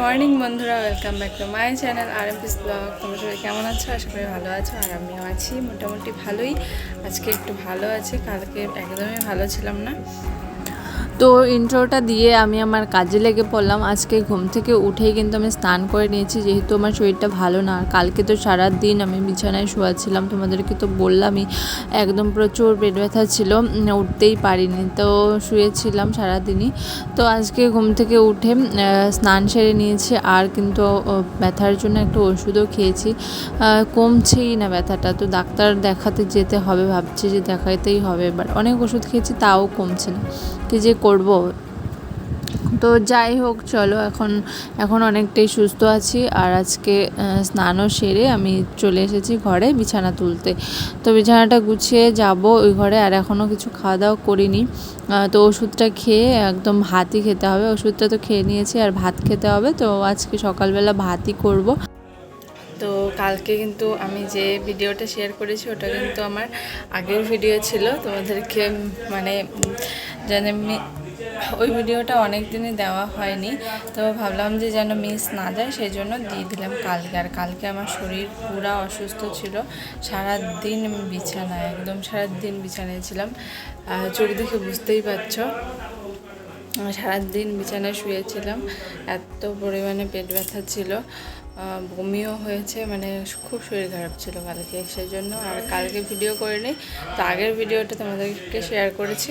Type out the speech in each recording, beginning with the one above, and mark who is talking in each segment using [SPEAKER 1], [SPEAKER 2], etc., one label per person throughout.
[SPEAKER 1] Morning বন্ধুরা welcome back to my channel R M peace vlog তোমরা সবাই কেমন আছো? আশা করি ভালো আছো, আর আমিও আছি মোটামুটি ভালোই। আজকে একটু ভালো আছে, কালকে একদমই ভালো ছিলাম না। তো ইন্ট্রোটা দিয়ে আমি আমার কাজে লেগে পড়লাম। আজকে ঘুম থেকে উঠেই কিন্তু আমি স্নান করে নিয়েছি, যেহেতু আমার শরীরটা ভালো না। আর কালকে তো সারা দিন আমি বিছানায় শোয়াছিলাম তোমাদেরকে তো বললামই, একদম প্রচুর পেট ব্যথা ছিল উঠতেই পারিনি। তো শুয়েছিলাম সারাদিনই। তো আজকে ঘুম থেকে উঠে স্নান সেরে নিয়েছি, আর কিন্তু ব্যথার জন্য একটা ওষুধও খেয়েছি। কমছেই না ব্যথাটা। তো ডাক্তার দেখাতে যেতে হবে, ভাবছি যে দেখাতেই হবে। এবার অনেক ওষুধ খেয়েছি, তাও কমছে না। কি যে করব। তো যাই হোক, চলো এখন এখন অনেকটাই সুস্থ আছি। আর আজকে স্নানও সেরে আমি চলে এসেছি ঘরে বিছানা তুলতে। তো বিছানাটা গুছিয়ে যাব ওই ঘরে, আর এখনও কিছু খাওয়া দাওয়া করিনি। তো ওষুধটা খেয়ে একদম ভাতই খেতে হবে। ওষুধটা তো খেয়ে নিয়েছি, আর ভাত খেতে হবে। তো আজকে সকালবেলা ভাতই করব। তো কালকে কিন্তু আমি যে ভিডিওটা শেয়ার করেছি, ওটা কিন্তু আমার আগের ভিডিও ছিল। তোমাদেরকে মানে যেন ওই ভিডিওটা অনেক দিনই দেওয়া হয়নি, তো ভাবলাম যে যেন মিস না যায়, সেই জন্য দিয়ে দিলাম কালকে। আর কালকে আমার শরীর পুরা অসুস্থ ছিল সারা দিন বিছানায় একদম সারা দিন বিছানায় ছিলাম। চোখ দেখে বুঝতেই পারছ, সারাদিন বিছানায় শুয়েছিলাম, এত পরিমাণে পেট ব্যথা ছিল বমিও হয়েছে মানে খুব শরীর খারাপ ছিল কালকে, সেই জন্য আর কালকে ভিডিও করিনি, তো আগের ভিডিওটা তোমাদেরকে শেয়ার করেছি।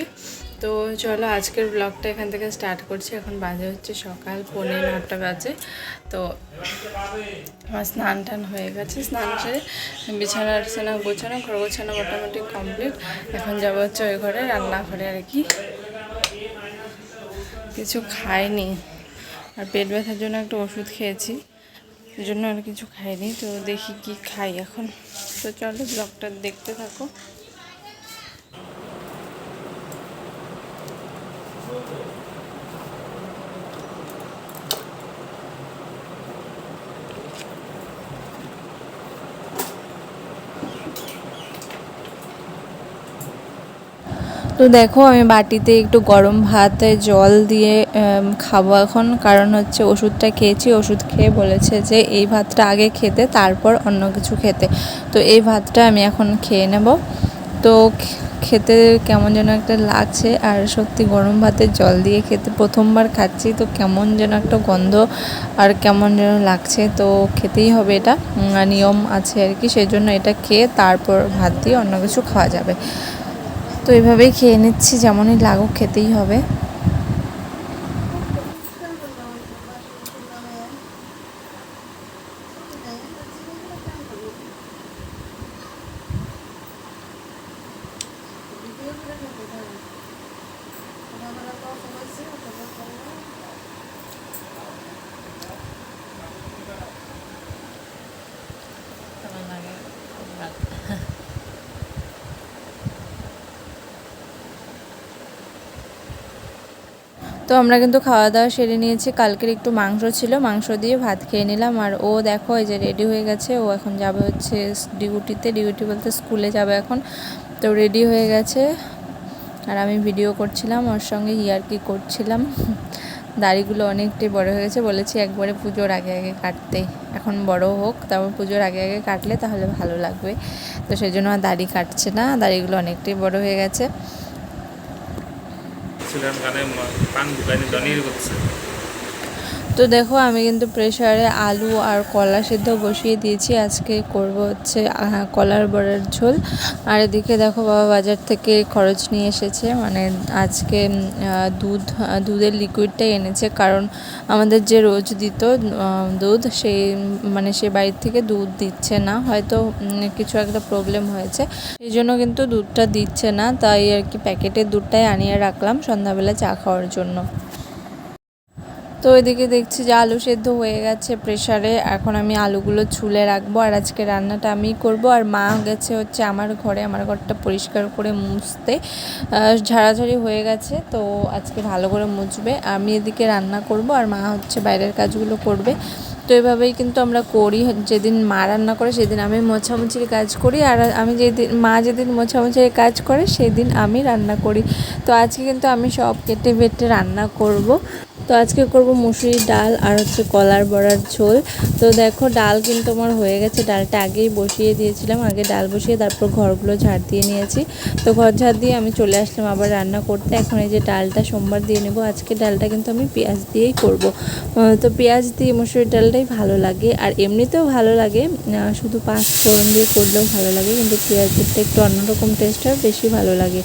[SPEAKER 1] তো চলো আজকের ব্লগটা এখান থেকে স্টার্ট করছি। এখন বাজে হচ্ছে সকাল, পৌনে নটা বাজে। তো আমার স্নান টান হয়ে গেছে। স্নান সেরে বিছানা টিছানা গোছানো, ঘর গোছানো মোটামুটি কমপ্লিট এখন যাব হচ্ছে ওই ঘরে রান্না রান্নাঘরে আর কি। কিছু খাইনি। আর পেট ব্যথার জন্য একটা ওষুধ খেয়েছি। জন্য আর কিছু খাইনি। তো দেখি কি খাই এখন। তো চলো ব্লগটা দেখতে থাকো। তো দেখো, আমি বাটিতে একটু গরম ভাতে জল দিয়ে খাব এখন। কারণ হচ্ছে ওষুধটা খেয়েছি, ওষুধ খেয়ে বলেছে যে এই ভাতটা আগে খেতে, তারপর অন্য কিছু খেতে। তো এই ভাতটা আমি এখন খেয়ে নেব। তো খেতে কেমন যেন একটা লাগছে আর সত্যি গরম ভাতে জল দিয়ে খেতে প্রথমবার খাচ্ছি, তো কেমন যেন একটা গন্ধ আর কেমন যেন লাগছে, তো খেতেই হবে এটা। নিয়ম আছে আর কি সেই জন্য এটা খেয়ে তারপর ভাত দিয়ে অন্য কিছু খাওয়া যাবে। তো এভাবেই খেয়ে নিচ্ছি, যেমনই লাগুক খেতেই হবে। তো আমরা কিন্তু খাওয়া দাওয়া সেরে নিয়েছি। কালকের একটু মাংস ছিল, মাংস দিয়ে ভাত খেয়ে নিলাম। আর ও দেখো, এই যে রেডি হয়ে গেছে। ও এখন যাবে হচ্ছে ডিউটিতে। ডিউটি বলতে স্কুলে যাবে এখন। তো রেডি হয়ে গেছে। আর আমি ভিডিও করছিলাম, ওর সঙ্গে ইয়ারকি করছিলাম। দাড়িগুলো অনেকটাই বড় হয়ে গেছে। বলেছি একবারে পুজোর আগে আগে কাটতে। এখন বড় হোক, তারপর পুজোর আগে আগে কাটলে তাহলে ভালো লাগবে। তো সেই জন্য আর দাড়ি কাটছে না। দাড়িগুলো অনেকটাই বড় হয়ে গেছে।
[SPEAKER 2] ছিলেন গানে পান দোকানে জনির করছে।
[SPEAKER 1] তো দেখো, আমি কিন্তু প্রেশারে আলু আর কলা সিদ্ধ বসিয়ে দিয়েছি। আজকে করব হচ্ছে কলার বড়ার ঝোল। আর এদিকে দেখো, বাবা বাজার থেকে খরচ নিয়ে এসেছে। মানে আজকে দুধ দুধের লিকুইডটাই এনেছে। কারণ আমাদের যে রোজ দিত দুধ সেই মানে সে বাড়ির থেকে দুধ দিচ্ছে না। হয়তো কিছু একটা প্রবলেম হয়েছে। সেই জন্য কিন্তু দুধটা দিচ্ছে না। তাই আর কি প্যাকেটের দুধটাই আনিয়ে রাখলাম সন্ধ্যাবেলা চা খাওয়ার জন্য। তো এদিকে দেখছি যে আলু সেদ্ধ হয়ে গেছে প্রেসারে। এখন আমি আলুগুলো ছুলে রাখব আর আজকে রান্নাটা আমিই করব। আর মা গেছে হচ্ছে আমার ঘরে, আমার ঘরটা পরিষ্কার করে মুছতে। ঝাড়াঝাড়ি হয়ে গেছে, তো আজকে ভালো করে মুছবে। আমি এদিকে রান্না করব আর মা হচ্ছে বাইরের কাজগুলো করবে। তো এভাবেই কিন্তু আমরা করি। যেদিন মা রান্না করে সেদিন আমি মোছামুছির কাজ করি। আর আমি যেদিন, মা যেদিন মোছামুছির কাজ করে সেদিন আমি রান্না করি। তো আজকে কিন্তু আমি সব কেটে বেটে রান্না করব। তো আজকে করব মুসুরির ডাল আর হচ্ছে কলার বড়ার ঝোল। তো দেখো, ডাল কিন্তু আমার হয়ে গেছে। ডালটা আগেই বসিয়ে দিয়েছিলাম। আগে ডাল বসিয়ে তারপর ঘরগুলো ঝাড় দিয়ে নিয়েছি। তো ঘর ঝাড় দিয়ে আমি চলে আসলাম আবার রান্না করতে। এখন এই যে ডালটা সোমবার দিয়ে নেব। আজকে ডালটা কিন্তু আমি পেঁয়াজ দিয়েই করব। তো পেঁয়াজ দিয়ে মুসুরির ডালটাই ভালো লাগে। আর এমনিতেও ভালো লাগে। শুধু পাঁচ ফোড়ন দিয়ে করলেও ভালো লাগে। কিন্তু পেঁয়াজেরটা একটু অন্যরকম টেস্ট হয়, বেশি ভালো লাগে,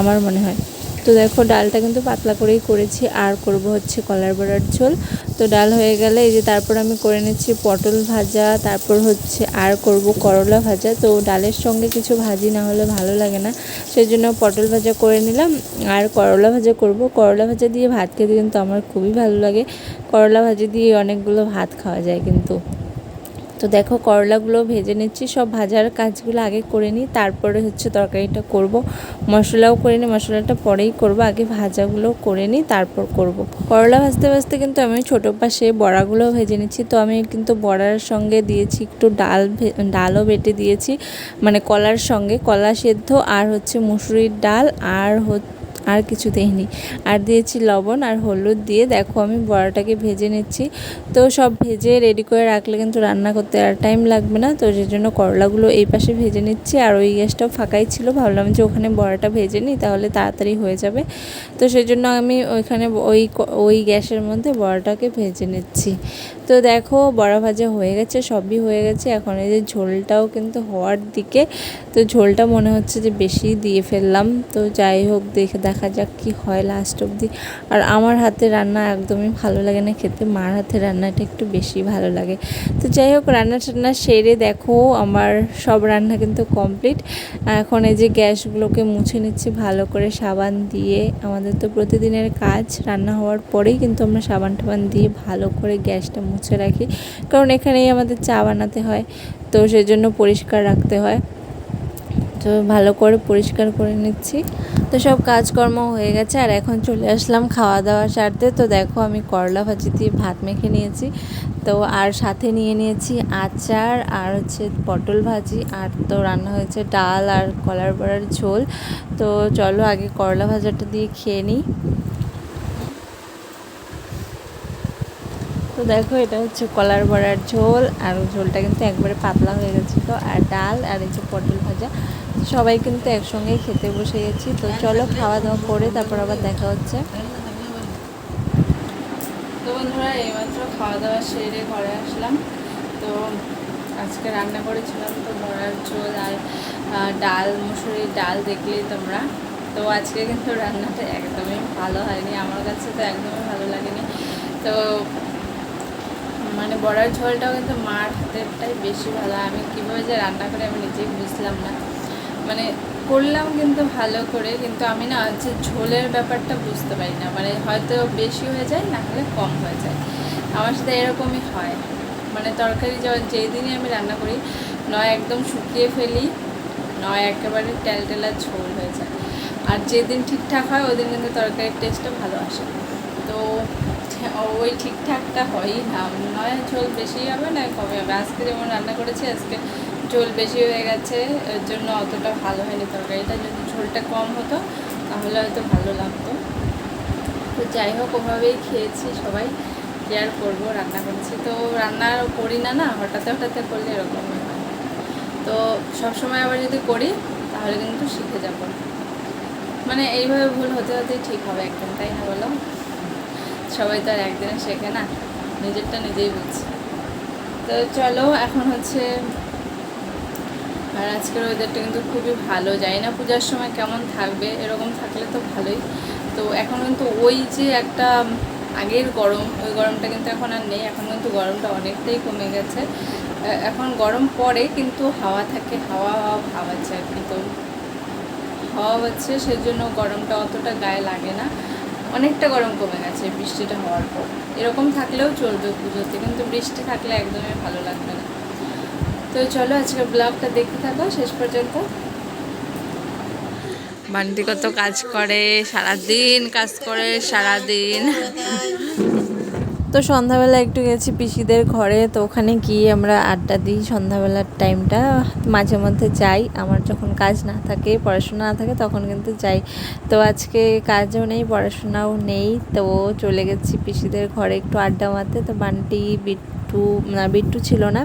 [SPEAKER 1] আমার মনে হয়। তো দেখো, ডালটা কিন্তু পাতলা করেই করেছি। আর করব হচ্ছে কলার বড়ার ঝোল। তো ডাল হয়ে গেলে এই যে তারপর আমি করে নিচ্ছি পটল ভাজা, তারপর হচ্ছে আর করব করলা ভাজা। তো ডালের সঙ্গে কিছু ভাজি না হলে ভালো লাগে না। সেই জন্য পটল ভাজা করে নিলাম। আর করলা ভাজা করব। করলা ভাজা দিয়ে ভাত খেতে কিন্তু আমার খুবই ভালো লাগে। করলা ভাজি দিয়ে অনেকগুলো ভাত খাওয়া যায় কিন্তু। তো দেখো, করলাগুলো ভেজে নিচ্ছি। সব ভাজার কাজগুলো আগে করে নিই, তারপরে হচ্ছে তরকারিটা করব। মশলাও করে নিই, মশলাটা পরেই করব। আগে ভাজাগুলো করে নিই, তারপর করব। করলা ভাজতে ভাজতে কিন্তু আমি ছোটো পাশে বড়াগুলো ভেজে নিচ্ছি। তো আমি কিন্তু বড়ার সঙ্গে দিয়েছি একটু ডাল ডালও বেটে দিয়েছি। মানে কলার সঙ্গে কলা সেদ্ধ আর হচ্ছে মুসুরির ডাল আর হচ্ছে আর কিছু দিইনি। আর দিয়েছি লবণ আর হলুদ দিয়ে দেখো আমি বড়াটাকে ভেজে নিচ্ছি। তো সব ভেজে রেডি করে রাখলে কিন্তু রান্না করতে আর টাইম লাগবে না। তো সেই জন্য করলাগুলো এই পাশে ভেজে নিচ্ছি। আর ওই গ্যাসটাও ফাঁকাই ছিল। ভাবলাম যে ওখানে বড়াটা ভেজে নিই, তাহলে তাড়াতাড়ি হয়ে যাবে। তো সেই জন্য আমি ওইখানে ওই ওই গ্যাসের মধ্যে বড়াটাকে ভেজে নিচ্ছি। তো দেখো, বড়া ভাজা হয়ে গেছে, সবই হয়ে গেছে। এখন এই যে ঝোলটাও কিন্তু হওয়ার দিকে। তো ঝোলটা মনে হচ্ছে যে বেশি দিয়ে ফেললাম। তো যাই হোক, দেখে দেখা যাক কি হয় লাস্ট অবধি। আর আমার হাতে রান্না একদমই ভালো লাগে না খেতে। মার হাতে রান্নাটা একটু বেশি ভালো লাগে। তো যাই হোক, রান্না টান্না সেরে দেখো, আমার সব রান্না কিন্তু কমপ্লিট এখন এই যে গ্যাসগুলোকে মুছে নিচ্ছি, ভালো করে সাবান দিয়ে। আমাদের তো প্রতিদিনের কাজ, রান্না হওয়ার পরেই কিন্তু আমরা সাবান টাবান দিয়ে ভালো করে গ্যাসটা মুছে রাখি। কারণ এখানেই আমাদের চা বানাতে হয়, তো সেজন্য পরিষ্কার রাখতে হয়। তো ভালো করে পরিষ্কার করে নিচ্ছি। তো সব কাজকর্ম হয়ে গেছে, আর এখন চলে আসলাম খাওয়া দাওয়া সারতে। তো দেখো আমি করলা ভাজি দিয়ে ভাত মেখে নিয়েছি। তো আর সাথে নিয়ে নিয়েছি আচার, আর হচ্ছে পটল ভাজি, আর তো রান্না হয়েছে ডাল আর কলার বড়ার ঝোল। তো চলো আগে করলা ভাজাটা দিয়ে খেয়ে নিই। তো দেখো, এটা হচ্ছে কলার বড়ার ঝোল, আর ঝোলটা কিন্তু একবারে পাতলা হয়ে গেছিল আর ডাল আর এই যে পটল ভাজা, সবাই কিন্তু একসঙ্গেই খেতে বসে গেছি। তো চলো খাওয়া দাওয়া করে তারপর আবার দেখা হচ্ছে। তো বন্ধুরা, এইমাত্র খাওয়া দাওয়া সেরে ঘরে আসলাম। তো আজকে রান্না করেছিলাম তো বড়ার ঝোল আর ডাল, মুসুরির ডাল দেখলেই তোমরা। তো আজকে কিন্তু রান্নাটা একদমই ভালো হয়নি, আমার কাছে তো একদমই ভালো লাগেনি। তো মানে বড়ার ঝোলটাও কিন্তু মার হাতেরটাই বেশি ভালো। আমি কীভাবে যে রান্না করে আমি নিজেই বুঝলাম না। মানে করলাম কিন্তু ভালো করে, কিন্তু আমি না হচ্ছে ঝোলের ব্যাপারটা বুঝতে পারি না। মানে হয়তো বেশি হয়ে যায়, না হলে কম হয়ে যায়। আমার সাথে এরকমই হয়। মানে তরকারি যেই দিনই আমি রান্না করি, নয় একদম শুকিয়ে ফেলি, নয় একেবারে টেলটেলা ঝোল হয়ে যায়। আর যেদিন ঠিকঠাক হয় ওই দিন কিন্তু তরকারির টেস্টটা ভালো আসে তো ওই ঠিকঠাকটা হয়ই না। নয়, ঝোল বেশি হবে না, কমে হবে। আজকে যেমন রান্না করেছি, আজকে ঝোল বেশি হয়ে গেছে, এর জন্য অতটা ভালো হয়নি তরকারিটা। যদি ঝোলটা কম হতো, তাহলে হয়তো ভালো লাগতো। তো যাই হোক, ওভাবেই খেয়েছি সবাই। কেয়ার করব, রান্না করেছি। তো রান্না করি না না, হঠাৎ হঠাৎ করলে এরকমই হয়। তো সবসময় আবার যদি করি, তাহলে কিন্তু শিখে যাব। মানে এইভাবে ভুল হতে হতেই ঠিক হবে একদিন তাই না বলো? সবাই তো আর একদিনে শেখে না, নিজেরটা নিজেই বুঝছে। তো চলো, এখন হচ্ছে, আর আজকের ওয়েদারটা কিন্তু খুবই ভালো, জানি না পূজার সময় কেমন থাকবে, এরকম থাকলে তো ভালোই। তো এখন কিন্তু ওই যে একটা আগের গরম, ওই গরমটা কিন্তু এখন আর নেই, এখন কিন্তু গরমটা অনেকটাই কমে গেছে। এখন গরম পড়ে, কিন্তু হাওয়া থাকে, হাওয়া হাওয়া ভাব আছে আর কি। তো হাওয়া হচ্ছে, সেজন্য গরমটা অতটা গায়ে লাগে না। অনেকটা গরম কমে গেছে বৃষ্টিটা হওয়ার পর। এরকম থাকলেও চলবে পুজোতে, কিন্তু বৃষ্টি থাকলে একদমই ভালো লাগবে না। তো চলো আজকে ব্লগটা দেখতে থাকো, শেষ পর্যন্ত। বান্টি কত কাজ করে, সারাদিন কাজ করে, সারাদিন।
[SPEAKER 3] তো সন্ধ্যাবেলা একটু গেছি পিসিদের ঘরে, তো ওখানে গিয়ে আমরা আড্ডা দিই সন্ধ্যাবেলার টাইমটা মাঝে মধ্যে যাই, আমার যখন কাজ না থাকে, পড়াশোনা না থাকে তখন কিন্তু যাই। তো আজকে কাজও নেই, পড়াশোনাও নেই, তো চলে গেছি পিসিদের ঘরে একটু আড্ডা মারতে। তো বান্টি বিট্টু না বিট্টু ছিল না।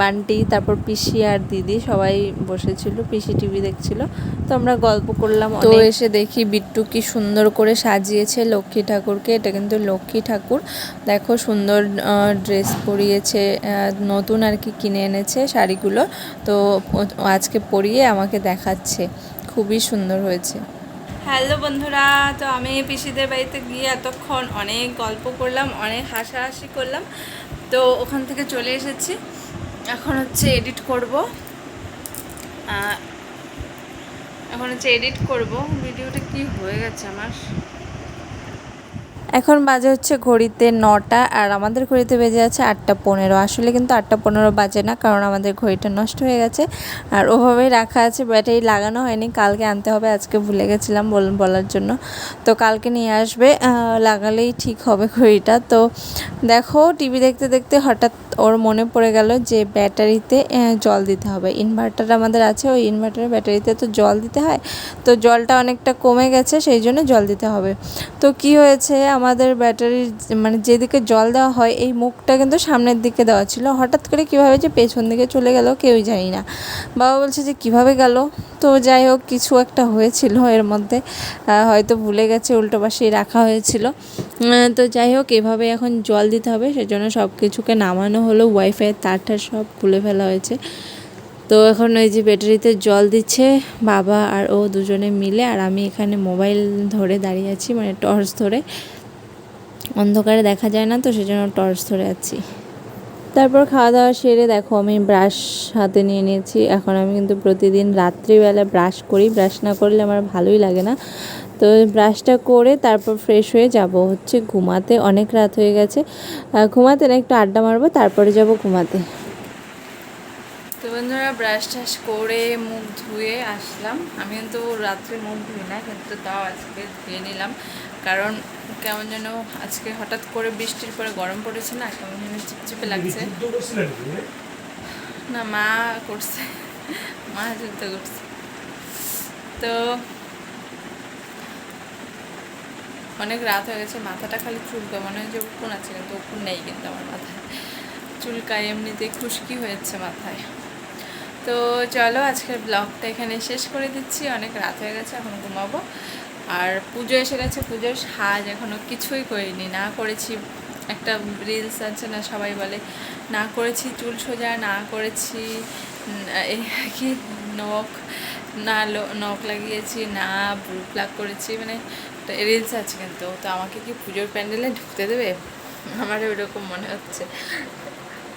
[SPEAKER 3] বান্টি তারপর পিসি আর দিদি সবাই বসেছিল পিসি টিভি দেখছিল। তো আমরা গল্প করলাম তো এসে দেখি বিট্টু কি সুন্দর করে সাজিয়েছে লক্ষ্মী ঠাকুরকে। এটা কিন্তু লক্ষ্মী ঠাকুর। দেখো সুন্দর ড্রেস পরিয়েছে নতুন আর কি কিনে এনেছে শাড়িগুলো। তো আজকে পরিয়ে আমাকে দেখাচ্ছে। খুবই সুন্দর হয়েছে।
[SPEAKER 1] হ্যালো বন্ধুরা তো আমি পিসিদের বাড়িতে গিয়ে এতক্ষণ অনেক গল্প করলাম অনেক হাসাহাসি করলাম। তো ওখান থেকে চলে এসেছি। এখন হচ্ছে এডিট করব। এখন হচ্ছে এডিট করব। ভিডিওটা কি হয়ে গেছে আমার?
[SPEAKER 3] এখন বাজে হচ্ছে ঘড়িতে নটা, আর আমাদের ঘড়িতে বেজে আছে আটটা পনেরো। আসলে কিন্তু আটটা পনেরো বাজে না, কারণ আমাদের ঘড়িটা নষ্ট হয়ে গেছে। আর ওভাবেই রাখা আছে, ব্যাটারি লাগানো হয়নি। কালকে আনতে হবে, আজকে ভুলে গেছিলাম বল- বলার জন্য। তো কালকে নিয়ে আসবে লাগালেই ঠিক হবে ঘড়িটা। তো দেখো, টিভি দেখতে দেখতে হঠাৎ ওর মনে পড়ে গেল যে ব্যাটারিতে জল দিতে হবে। ইনভার্টার আমাদের আছে, ওই ইনভার্টারের ব্যাটারিতে তো জল দিতে হয়। তো জলটা অনেকটা কমে গেছে, সেই জন্য জল দিতে হবে। তো কি হয়েছে? আমাদের ব্যাটারির মানে যেদিকে জল দেওয়া হয়, এই মুখটা কিন্তু সামনের দিকে দেওয়া ছিল। হঠাৎ করে কীভাবে যে পেছন দিকে চলে গেল কেউই জানি না। বাবা বলছে যে, কীভাবে গেল? তো যাই হোক, কিছু একটা হয়েছিল এর মধ্যে। হয়তো ভুলে গেছে, উল্টো পাশেই রাখা হয়েছিল। তো যাই হোক, এভাবে এখন জল দিতে হবে। সেজন্য সব কিছুকে নামানো হলো। ওয়াইফাইয়ের তারটা সব খুলে ফেলা হয়েছে। তো এখন ওই যে ব্যাটারিতে জল দিচ্ছে বাবা আর ও দুজনে মিলে। আর আমি এখানে মোবাইল ধরে দাঁড়িয়ে আছি মানে টর্চ ধরে। অন্ধকারে দেখা যায় না, তো সেজন্য টর্চ ধরে আছি। তারপর খাওয়া দাওয়া সেরে দেখো আমি ব্রাশ হাতে নিয়ে নিয়েছি। এখন আমি কিন্তু প্রতিদিন রাত্রিবেলা ব্রাশ করি। ব্রাশ না করলে আমার ভালোই লাগে না। তো ব্রাশটা করে তারপর ফ্রেশ হয়ে যাব। হচ্ছে ঘুমাতে অনেক রাত হয়ে গেছে। ঘুমাতে না একটু আড্ডা মারবো, তারপরে যাব ঘুমাতে।
[SPEAKER 1] তো বন্ধুরা, ব্রাশ টাশ করে মুখ ধুয়ে আসলাম। আমি কিন্তু রাত্রে মুখ ধুই না, কিন্তু তাও আজকে ধুয়ে নিলাম। কারণ কেমন যেন আজকে হঠাৎ করে বৃষ্টির পরে গরম পড়েছে না কেমন যেন চিপচিপে লাগছে। না মা করছে। মা যুদ্ধ করছে। তো অনেক রাত হয়ে গেছে মাথাটা খালি চুলকা মনে হয় যে উকুন আছে কিন্তু উকুন নেই কিন্তু আমার মাথায়। চুলকায় এমনিতেই খুশকি হয়েছে মাথায়। তো চলো আজকের ব্লগটা এখানে শেষ করে দিচ্ছি। অনেক রাত হয়ে গেছে এখন ঘুমাবো। আর পুজো এসে গেছে, পুজোর সাজ এখনও কিছুই করিনি। না করেছি একটা রিলস আছে না, সবাই বলে, না করেছি চুল সোজা, না করেছি কি, নখ, না নখ লাগিয়েছি, না ব্রু প্লাগ করেছি মানে রিলস আছে কিন্তু, তো আমাকে কি পুজোর প্যান্ডেলে ঢুকতে দেবে? আমার ওইরকম মনে হচ্ছে।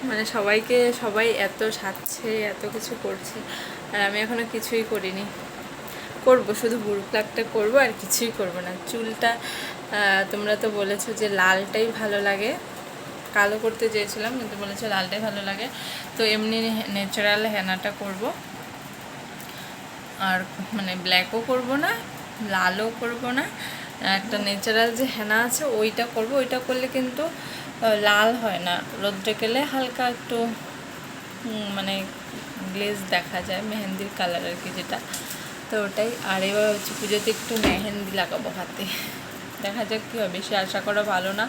[SPEAKER 1] মানে সবাইকে, সবাই এত সাজছে, এত কিছু করছে, আর আমি এখনও কিছুই করিনি। করব, শুধু বুড়ো প্লাগটা করব আর কিছুই করব না। চুলটা তোমরা তো বলেছ যে লালটাই ভালো লাগে। কালো করতে চেয়েছিলাম, কিন্তু বলেছ লালটাই ভালো লাগে। তো এমনি ন্যাচারাল হেনাটা করব। আর মানে ব্ল্যাকও করব না, লালও করব না। একটা ন্যাচারাল যে হেনা আছে, ওইটা করব। ওইটা করলে কিন্তু লাল হয় না। রোদ্রে গেলে হালকা একটু মানে গ্লেজ দেখা যায়, মেহেন্দির কালার আর কি যেটা। তো ওটাই। আর এবার হচ্ছে পুজোতে একটু মেহেন্দি লাগাবো হাতে। দেখা যাক কী হবে বেশি আশা করা ভালো না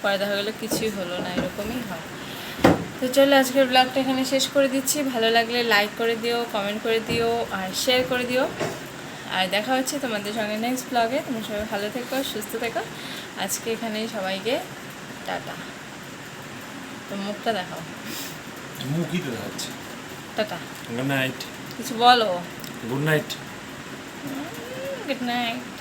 [SPEAKER 1] পরে দেখা গেলো কিছুই হলো না এরকমই হয়। তো চলো আজকের ব্লগটা এখানে শেষ করে দিচ্ছি। ভালো লাগলে লাইক করে দিও কমেন্ট করে দিও আর শেয়ার করে দিও। আর দেখা হচ্ছে তোমাদের সঙ্গে নেক্সট ব্লগে তোমরা সবাই ভালো থেকো সুস্থ থেকো। আজকে এখানেই সবাইকে টাটা। তো মুখটা দেখাও।
[SPEAKER 2] মুখই তো যাচ্ছে
[SPEAKER 1] টাটা।
[SPEAKER 2] গুড নাইট
[SPEAKER 1] কিছু বলো।
[SPEAKER 2] Good night
[SPEAKER 1] good night